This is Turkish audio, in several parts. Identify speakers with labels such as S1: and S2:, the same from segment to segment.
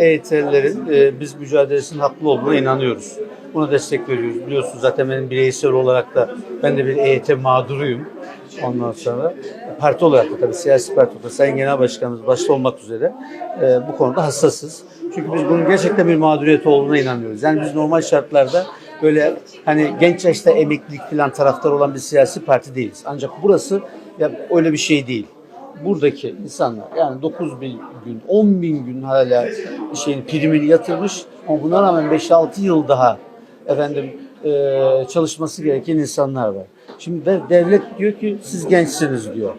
S1: EYT'lilerin e, biz mücadelesinin haklı olduğuna inanıyoruz. Buna destek veriyoruz. Biliyorsunuz zaten benim bireysel olarak da ben de bir EYT mağduruyum. Ondan sonra parti olarak da tabii siyasi parti olarak Sayın Genel Başkanımız başta olmak üzere e, bu konuda hassasız. Çünkü biz bunun gerçekten bir mağduriyet olduğuna inanıyoruz. Yani biz normal şartlarda böyle hani genç yaşta emeklilik falan taraftar olan bir siyasi parti değiliz. Ancak burası ya öyle bir şey değil buradaki insanlar yani 9 bin gün, 10 bin gün hala şeyin primini yatırmış ama buna rağmen 5-6 yıl daha efendim e, çalışması gereken insanlar var. Şimdi de- devlet diyor ki siz gençsiniz diyor.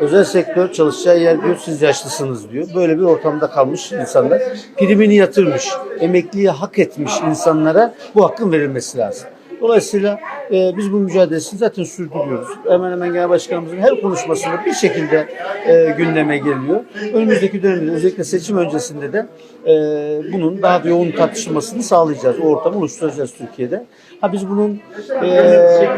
S1: Özel sektör çalışacağı yer diyor siz yaşlısınız diyor. Böyle bir ortamda kalmış insanlar primini yatırmış, emekliye hak etmiş insanlara bu hakkın verilmesi lazım. Dolayısıyla e, biz bu mücadelesini zaten sürdürüyoruz. Hemen hemen genel başkanımızın her konuşmasında bir şekilde e, gündeme geliyor. Önümüzdeki dönemde özellikle seçim öncesinde de e, bunun daha da yoğun tartışılmasını sağlayacağız. O ortamı oluşturacağız Türkiye'de. Ha biz bunun e,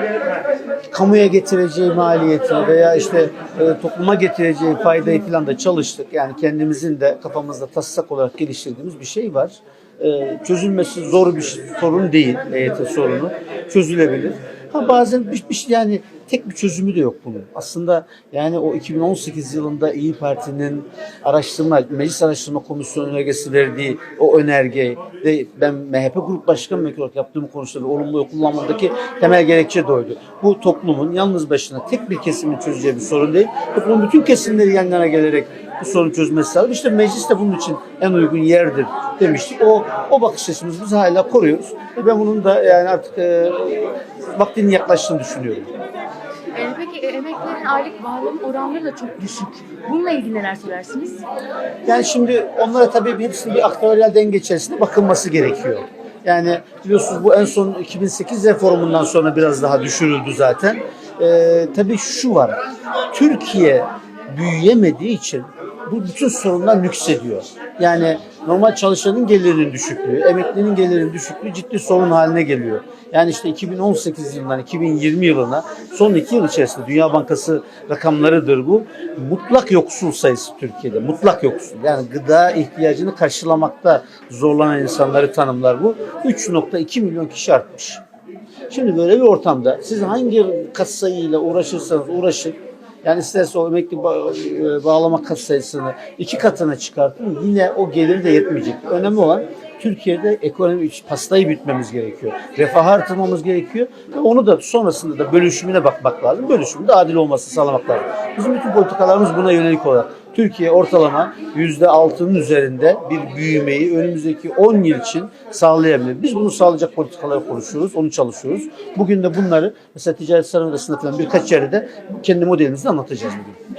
S1: kamuya getireceği maliyeti veya işte e, topluma getireceği faydayı falan da çalıştık. Yani kendimizin de kafamızda taslak olarak geliştirdiğimiz bir şey var. E, çözülmesi zor bir sorun değil EYT sorunu. Çözülebilir. Ha bazen bir, bir şey- yani tek bir çözümü de yok bunun. Aslında yani o 2018 yılında İyi Parti'nin araştırma, Meclis Araştırma Komisyonu önergesi verdiği o önerge de ben MHP Grup Başkan Vekili olarak yaptığım konuşmada olumlu kullanmadaki temel gerekçe de. Bu toplumun yalnız başına tek bir kesimin çözeceği bir sorun değil. Toplumun bütün kesimleri yan yana gelerek bu sorunu çözmesi lazım. İşte meclis de bunun için en uygun yerdir demiştik. O o bakış açımızı biz hala koruyoruz. Ve ben bunun da yani artık e, vaktinin yaklaştığını düşünüyorum.
S2: Peki e, emeklilerin aylık bağlama oranları da çok düşük. Bununla ilgili neler söylersiniz?
S1: Yani şimdi onlara tabii hepsinin bir aktüeryel denge içerisinde bakılması gerekiyor. Yani biliyorsunuz bu en son 2008 reformundan sonra biraz daha düşürüldü zaten. Ee, tabii şu var. Türkiye büyüyemediği için bu bütün sorunlar nüksediyor. Yani normal çalışanın gelirinin düşüklüğü, emeklinin gelirinin düşüklüğü ciddi sorun haline geliyor. Yani işte 2018 yılından 2020 yılına son iki yıl içerisinde Dünya Bankası rakamlarıdır bu. Mutlak yoksul sayısı Türkiye'de. Mutlak yoksul. Yani gıda ihtiyacını karşılamakta zorlanan insanları tanımlar bu. 3.2 milyon kişi artmış. Şimdi böyle bir ortamda siz hangi kat sayıyla uğraşırsanız uğraşın yani isterse o emekli e, bağlama kat sayısını iki katına çıkartın yine o gelir de yetmeyecek. Önemli olan Türkiye'de ekonomi pastayı bitmemiz gerekiyor. Refah artırmamız gerekiyor ve onu da sonrasında da bölüşümüne bakmak lazım. Bölüşümün de adil olması sağlamak lazım. Bizim bütün politikalarımız buna yönelik olarak. Türkiye ortalama %6'nın üzerinde bir büyümeyi önümüzdeki 10 yıl için sağlayabilir. Biz bunu sağlayacak politikaları konuşuyoruz, onu çalışıyoruz. Bugün de bunları mesela Ticaret Sanayi Odası'nda falan birkaç yerde kendi modelimizi anlatacağız bugün.